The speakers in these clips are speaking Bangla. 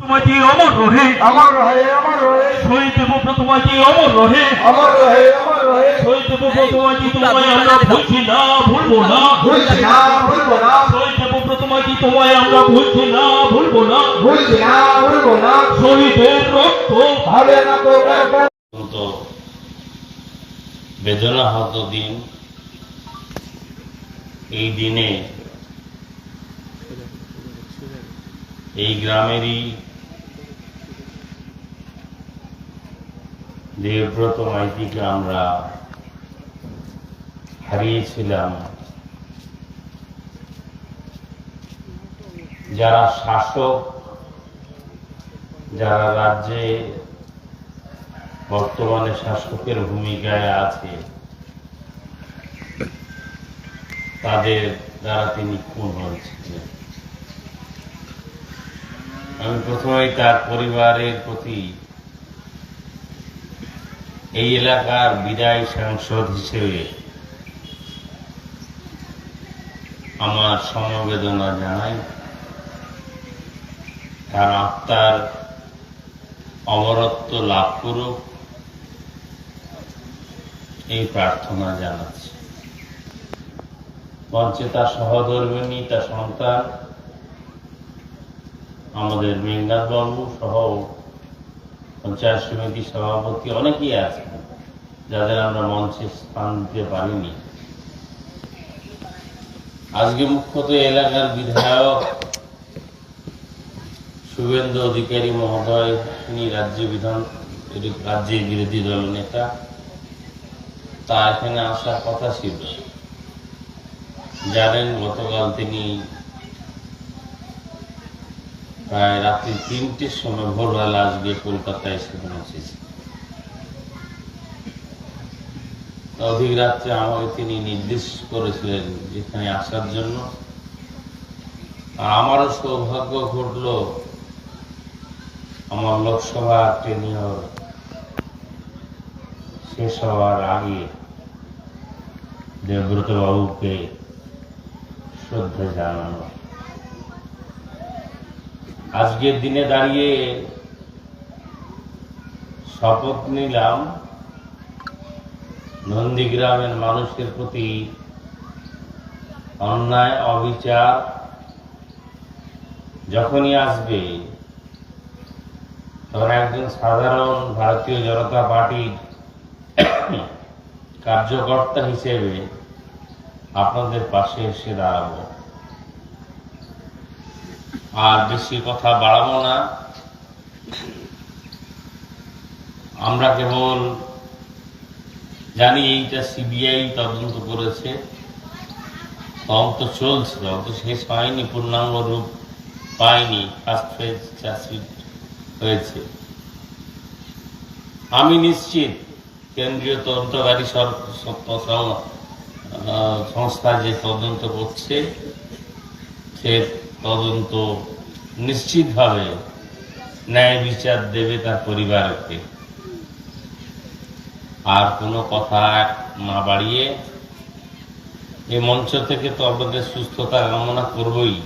তোমাজি অমর রহে আমার রহে আমার রহে শহীদ দেবব্রতমাজি অমর রহে আমার রহে আমার রহে শহীদ দেবব্রতমাজি তোমায় আমরা ভুলছি না ভুলবো না ভুলছি না ভুলবো না শহীদ দেবব্রতমাজি তোমায় আমরা ভুলছি না ভুলবো না ভুলছি না ভুলবো না শহীদের রক্ত হবে না তো একবার অত্যন্ত দিন, এই দিনে এই গ্রামেরই দেবব্রত মাইতিকে আমরা হারিয়েছিলাম। যারা শাসক, যারা রাজ্যে বর্তমানে শাসকের ভূমিকায় আছে, তাদের দ্বারা তিনি খুন হয়েছিলেন। আমি প্রথমেই তার পরিবারের প্রতি এই এলাকার বিদায় সাংসদ হিসেবে আমার সমবেদনা জানাই। তার আত্মার অমরত্ব লাভ করুক। এই প্রার্থনা জানাচ্ছি। মঞ্চে তার সহধর্মিনী, তার সন্তান আমাদের মেঘনাথ বাবু সহ পঞ্চায়েত সমিতি সভাপতি অনেকেই আছেন, যাদের আমরা মঞ্চে স্থান দিতে পারিনি। আজকে মুখ্যত এলাকার বিধায়ক শুভেন্দু অধিকারী মহোদয়, তিনি রাজ্য বিধান রাজ্যের বিরোধী দল নেতা। তা এখানে আসার কথা ছিল। জানেন গতকাল তিনি প্রায় রাত্রি তিনটের সময় ভোরবেলা আজকে কলকাতায় এসে পৌঁছেছে। তা অধিক রাত্রে আমাকে তিনি নির্দেশ করেছিলেন এখানে আসার জন্য। আমারও সৌভাগ্য ঘটলো, আমার লোকসভা টেনিয়র শেষ হওয়ার আগে দেবব্রত বাবুকে শ্রদ্ধা জানানো। আজকের দিনে দাঁড়িয়ে শপথ নিলাম নন্দীগ্রামের মানুষের প্রতি অন্যায়, অবিচার যখনই আসবে, তখন একজন সাধারণ ভারতীয় জনতা পার্টির কার্যকর্তা হিসেবে আপনাদের পাশে এসে দাঁড়াবো। আর বেশি কথা বাড়াবো না। আমরা কেবল জানি এইটা সিবিআই তদন্ত করেছে। তদন্ত চলছে, তদন্ত শেষ হয়নি, পূর্ণাঙ্গ রূপ পায়নি ফার্স্ট ফেজ চার্জশিট হয়েছে। আমি নিশ্চিত কেন্দ্রীয় তদন্তকারী সংস্থা যে তদন্ত করছে, সে তদন্ত নিশ্চিতভাবে ন্যায় বিচার দেবে তার পরিবারকে। আর কোনো কথা না বাড়িয়ে এই মঞ্চ থেকে তো আপনাদের সুস্থতা কামনা করবই।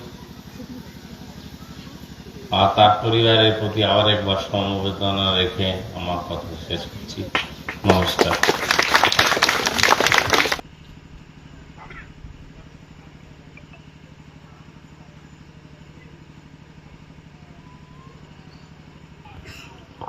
আর তার পরিবারের প্রতি আবার একবার সমবেদনা রেখে আমার কথা শেষ করছি। নমস্কার।